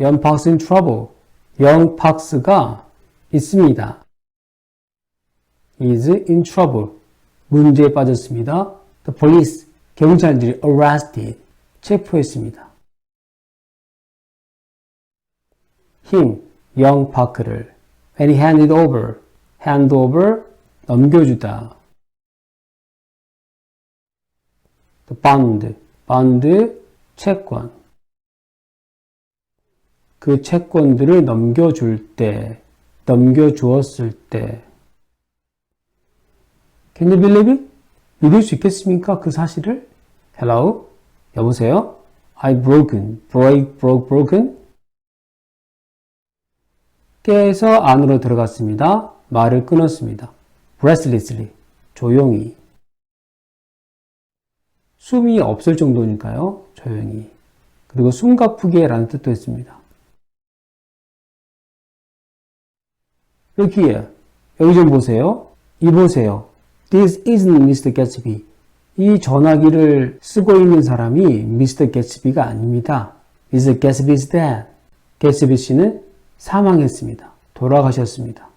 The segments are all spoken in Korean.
Young Park's in trouble. Young Parks가 있습니다. is in trouble. 문제에 빠졌습니다. The police, 경찰들이 arrested, 체포했습니다. him, young Park를 and he handed over, hand over, 넘겨주다. The bond, bond, 채권. 그 채권들을 넘겨줄 때, 넘겨주었을 때. Can you believe it? 믿을 수 있겠습니까? 그 사실을? Hello? 여보세요? I broken, break, broke, broken? 깨서 안으로 들어갔습니다. 말을 끊었습니다. breathlessly, 조용히. 숨이 없을 정도니까요. 조용히. 그리고 숨가쁘게라는 뜻도 있습니다. Here. 여기 좀 보세요. 이 보세요. This isn't Mr. Gatsby. 이 전화기를 쓰고 있는 사람이 Mr. Gatsby가 아닙니다. Mr. Gatsby's dead. Gatsby 씨는 사망했습니다. 돌아가셨습니다.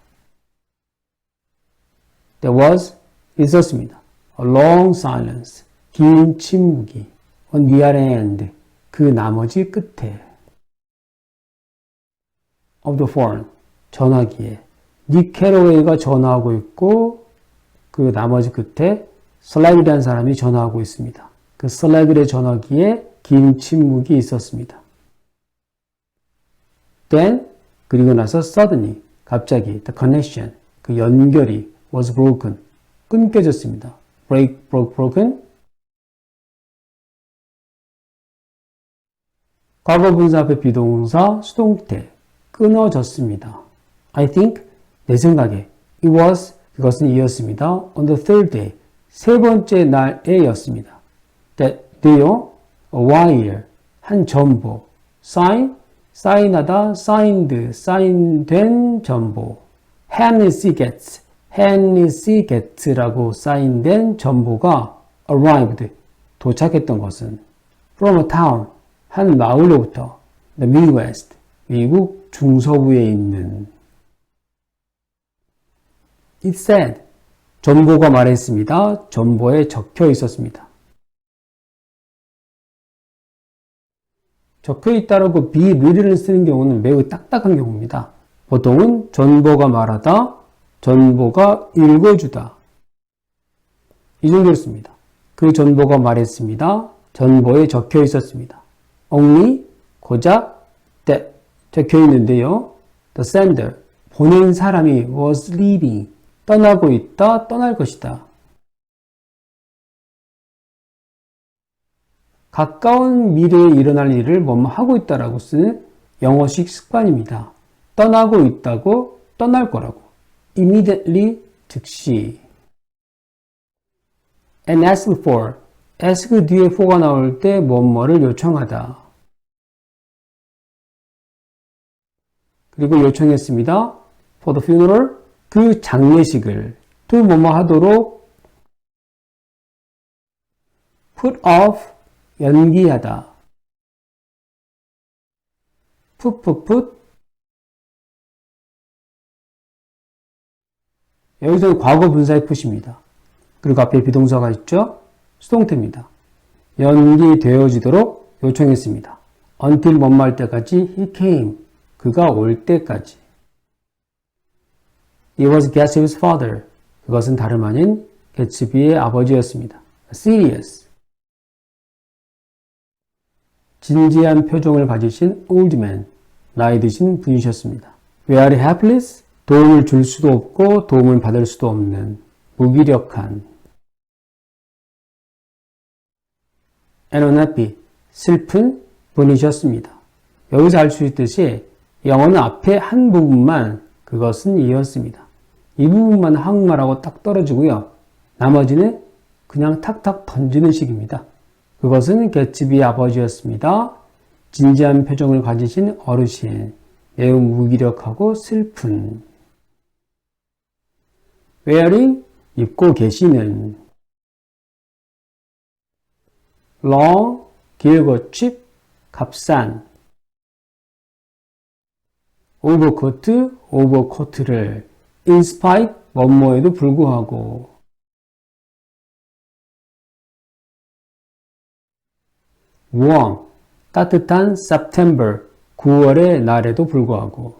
There was 있었습니다. A long silence. 긴 침묵이. On the other end. 그 나머지 끝에. Of the phone. 전화기에. 닉 캐로웨이가 전화하고 있고 그 나머지 끝에 슬래그라는 사람이 전화하고 있습니다. 그 슬래그의 전화기에 긴 침묵이 있었습니다. Then 그리고 나서 suddenly 갑자기 the connection 그 연결이 was broken 끊겨졌습니다. break, broke, broken 과거 분사 앞에 비동사 수동태 끊어졌습니다. I think 내 생각에 it was 그것은 이었습니다. on the third day 세 번째 날에였습니다. that the요 a wire 한 전보 sign 사인하다 signed 사인된 전보 Hennessy gets Hennessy gets라고 사인된 전보가 arrived 도착했던 것은 from a town 한 마을로부터 the Midwest 미국 중서부에 있는 It said 전보가 말했습니다. 전보에 적혀 있었습니다. 적혀 있다라고 be real을 쓰는 경우는 매우 딱딱한 경우입니다. 보통은 전보가 말하다, 전보가 읽어주다. 이 정도로 씁니다. 그 전보가 말했습니다. 전보에 적혀 있었습니다. only, 고작, that 적혀 있는데요. The sender, 보낸 사람이 was leaving, 떠나고 있다, 떠날 것이다. 가까운 미래에 일어날 일을 뭐뭐 하고 있다라고 쓰는 영어식 습관입니다. 떠나고 있다고 떠날 거라고. immediately 즉시. and ask for ask 뒤에 for가 나올 때 뭐뭐를 요청하다. 그리고 요청했습니다. for the funeral 그 장례식을 to 뭐뭐 하도록 put off 연기하다. 풋풋풋 여기서 과거 분사의 풋입니다. 그리고 앞에 비동사가 있죠? 수동태입니다. 연기되어지도록 요청했습니다. until 뭐말 때까지 he came. 그가 올 때까지. It was Gatsby's father. 그것은 다름 아닌 개츠비의 아버지였습니다. Serious. 진지한 표정을 가지신 old man, 나이 드신 분이셨습니다. Very helpless, 도움을 줄 수도 없고 도움을 받을 수도 없는 무기력한 and unhappy, 슬픈 분이셨습니다. 여기서 알 수 있듯이 영어는 앞에 한 부분만 그것은 이었습니다. 이 부분만 한국말하고 딱 떨어지고요. 나머지는 그냥 탁탁 던지는 식입니다. 그것은 개츠비의 아버지였습니다. 진지한 표정을 가지신 어르신, 매우 무기력하고 슬픈. wearing, 입고 계시는. long, 길고 cheap, 값싼. overcoat, overcoat를 in spite 뭐뭐에도 불구하고 warm 따뜻한 September 9월의 날에도 불구하고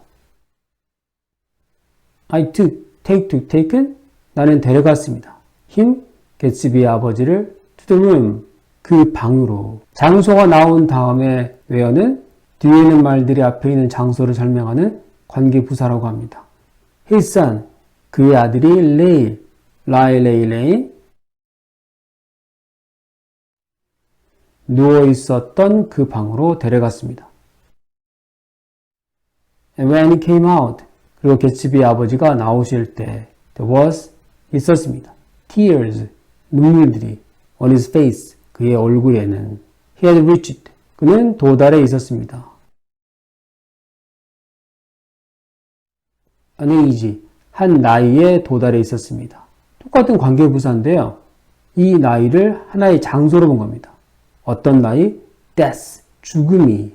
I took, take to taken 나는 데려갔습니다. him 개츠비의 아버지를 to the room 그 방으로 장소가 나온 다음에 외어는 뒤에 있는 말들이 앞에 있는 장소를 설명하는 관계부사라고 합니다. Son 그의 아들이 레일 라이 레이 레인 누워 있었던 그 방으로 데려갔습니다. And when he came out, 그리고 개츠비의 아버지가 나오실 때, there was 있었습니다. Tears, 눈물들이 on his face, 그의 얼굴에는 he had reached, 그는 도달해 있었습니다. Age, 한 나이에 도달해 있었습니다. 똑같은 관계부사인데요. 이 나이를 하나의 장소로 본 겁니다. 어떤 나이? death, 죽음이.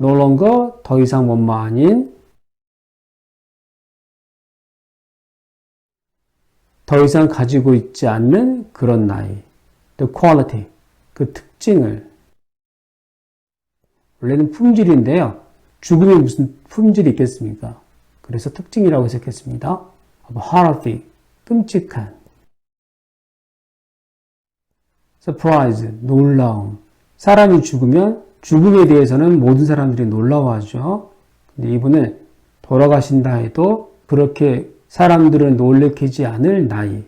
no longer, 더 이상 뭐뭐 아닌, 더 이상 가지고 있지 않는 그런 나이. the quality, 그 특징을. 원래는 품질인데요. 죽음에 무슨 품질이 있겠습니까? 그래서 특징이라고 해석했습니다. healthy, 끔찍한. surprise, 놀라움. 사람이 죽으면 죽음에 대해서는 모든 사람들이 놀라워하죠. 근데 이분은 돌아가신다 해도 그렇게 사람들은 놀래키지 않을 나이,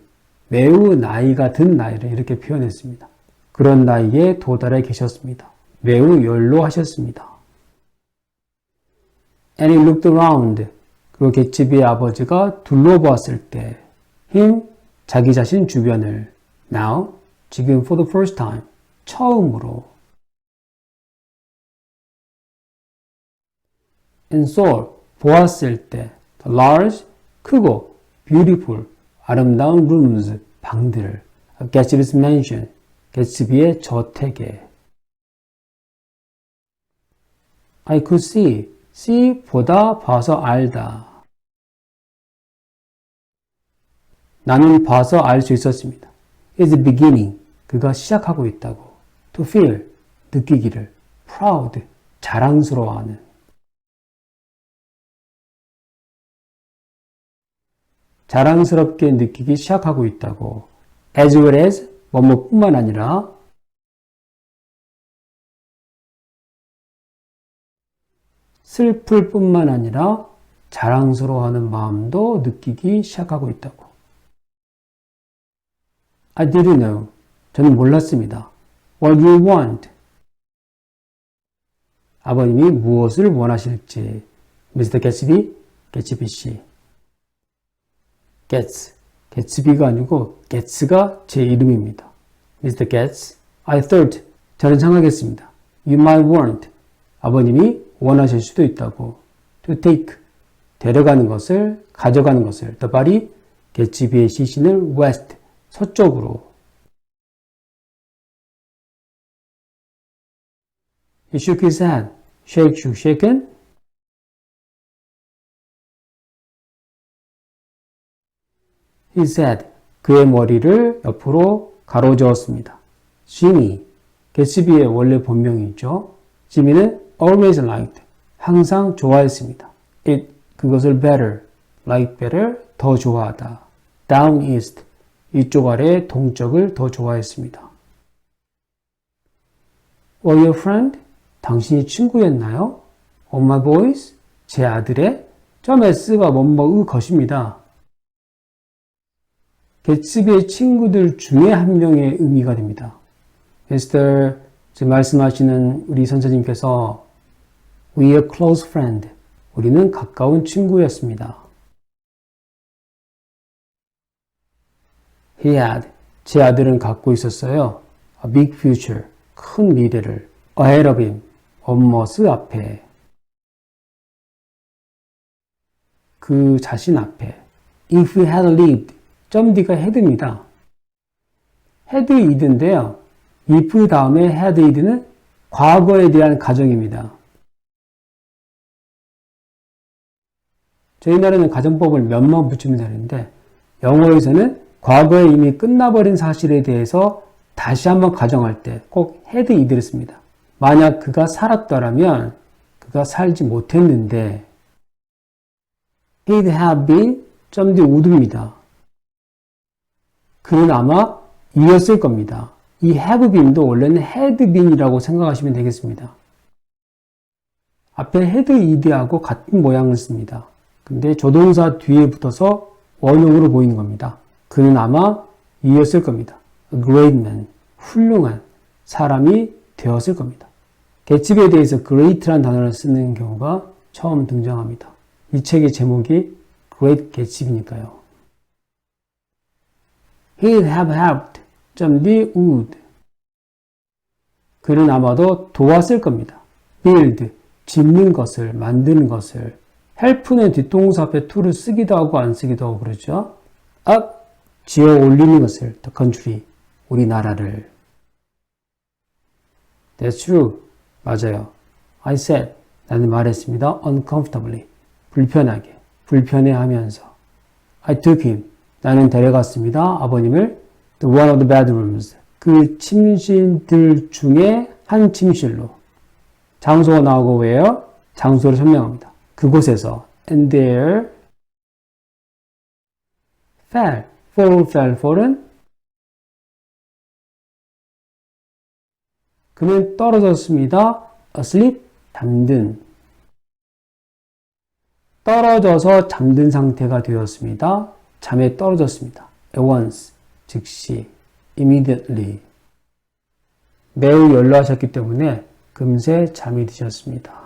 매우 나이가 든 나이를 이렇게 표현했습니다. 그런 나이에 도달해 계셨습니다. 매우 연로하셨습니다. And he looked around. 그리고 개츠비의 아버지가 둘러보았을 때, him, 자기 자신 주변을, now, 지금 for the first time, 처음으로, and saw, 보았을 때, the large, 크고, beautiful, 아름다운 rooms, 방들을, Gatsby's mansion, 개츠비의 저택에. I could see, see, 보다, 봐서 알다. 나는 봐서 알 수 있었습니다. is beginning, 그가 시작하고 있다고. to feel, 느끼기를. proud, 자랑스러워하는. 자랑스럽게 느끼기 시작하고 있다고. as well as, 뭐뭐뿐만 아니라 슬플 뿐만 아니라 자랑스러워하는 마음도 느끼기 시작하고 있다고. I didn't know. 저는 몰랐습니다. What you want? 아버님이 무엇을 원하실지. Mr. Gatsby, 개츠비 씨. Gets, 개츠비가 아니고 Gets가 제 이름입니다. Mr. Gets, I thought, 저는 생각했습니다. You might want. 아버님이 원하실 수도 있다고. To take, 데려가는 것을, 가져가는 것을. The body, 개츠비의 시신을 west, 서쪽으로. He shook his head. Shake, shook, shaken. He said. 그의 머리를 옆으로 가로저었습니다. Jimmy. 개츠비의 원래 본명이죠. 지미는 always liked. 항상 좋아했습니다. It. 그것을 better. like better. 더 좋아하다. down east. 이쪽 아래 동쪽을 더 좋아했습니다. Were your friend? 당신이 친구였나요? Oh my boys? 제 아들의? 점 S가 뭐뭐의 것입니다. 개츠비의 친구들 중에 한 명의 의미가 됩니다. Mr. 지금 말씀하시는 우리 선생님께서 We are close friend. 우리는 가까운 친구였습니다. He had. 제 아들은 갖고 있었어요. A big future. 큰 미래를. Ahead of him. 엄머스 앞에. 그 자신 앞에. If he had lived. 점 D가 had입니다. had id인데요. if 다음에 had id는 과거에 대한 가정입니다. 저희 나라는 가정법을 몇만 붙이면 되는데 영어에서는 과거에 이미 끝나버린 사실에 대해서 다시 한번 가정할 때꼭 had 이들을 씁니다. 만약 그가 살았더라면 그가 살지 못했는데 he'd have been 점디 우드입니다. 그는 아마 이었을 겁니다. 이 have been도 원래는 had been이라고 생각하시면 되겠습니다. 앞에 had id하고 같은 모양을 씁니다. 근데 조동사 뒤에 붙어서 원형으로 보이는 겁니다. 그는 아마 이었을 겁니다. A great man, 훌륭한 사람이 되었을 겁니다. 개츠비에 대해서 great라는 단어를 쓰는 경우가 처음 등장합니다. 이 책의 제목이 Great Gatsby니까요. He'd have helped. the would. 그는 아마도 도왔을 겁니다. build, 짓는 것을, 만드는 것을. Help는 뒤통수 앞에 to를 쓰기도 하고 안 쓰기도 하고 그러죠. up, 지어 올리는 것을, the country, 우리나라를. That's true. 맞아요. I said, 나는 말했습니다. uncomfortably. 불편하게. 불편해하면서. I took him. 나는 데려갔습니다. 아버님을 to one of the bedrooms. 그 침실들 중에 한 침실로. 장소가 나오고 where? 장소를 설명합니다. 그곳에서 and there fell. fall, fell, fall은 그는 떨어졌습니다. asleep, 잠든. 떨어져서 잠든 상태가 되었습니다. 잠에 떨어졌습니다. at once, 즉시, immediately. 매우 연로하셨기 때문에 금세 잠이 드셨습니다.